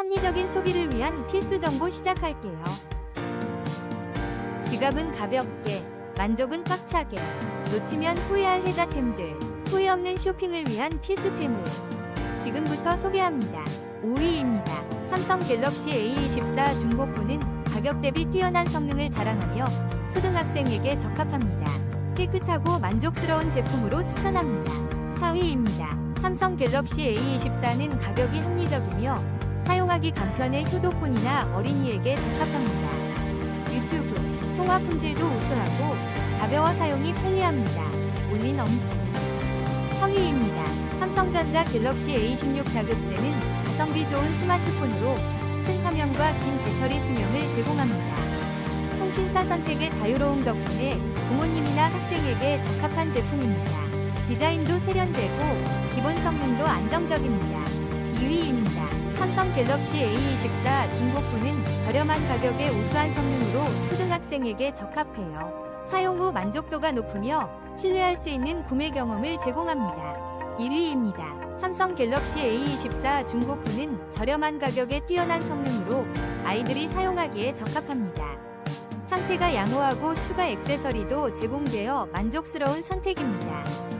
합리적인 소비를 위한 필수 정보 시작할게요. 지갑은 가볍게, 만족은 꽉차게, 놓치면 후회할 혜자템들, 후회 없는 쇼핑을 위한 필수템을 지금부터 소개합니다. 5위입니다. 삼성 갤럭시 A24 중고폰은 가격 대비 뛰어난 성능을 자랑하며 초등학생에게 적합합니다. 깨끗하고 만족스러운 제품으로 추천합니다. 4위입니다. 삼성 갤럭시 A24는 가격이 합리적이며 사용하기 간편해 효도폰이나 어린이에게 적합합니다. 유튜브, 통화 품질도 우수하고 가벼워 사용이 편리합니다. 올린 엄지. 3위입니다. 삼성전자 갤럭시 A16 자급제는 가성비 좋은 스마트폰으로 큰 화면과 긴 배터리 수명을 제공합니다. 통신사 선택의 자유로움 덕분에 부모님이나 학생에게 적합한 제품입니다. 디자인도 세련되고 기본 성능도 안정적입니다. 2위입니다. 삼성 갤럭시 A24 중고폰은 저렴한 가격에 우수한 성능으로 초등학생에게 적합해요. 사용 후 만족도가 높으며 신뢰할 수 있는 구매 경험을 제공합니다. 1위입니다. 삼성 갤럭시 A24 중고폰은 저렴한 가격에 뛰어난 성능으로 아이들이 사용하기에 적합합니다. 상태가 양호하고 추가 액세서리도 제공되어 만족스러운 선택입니다.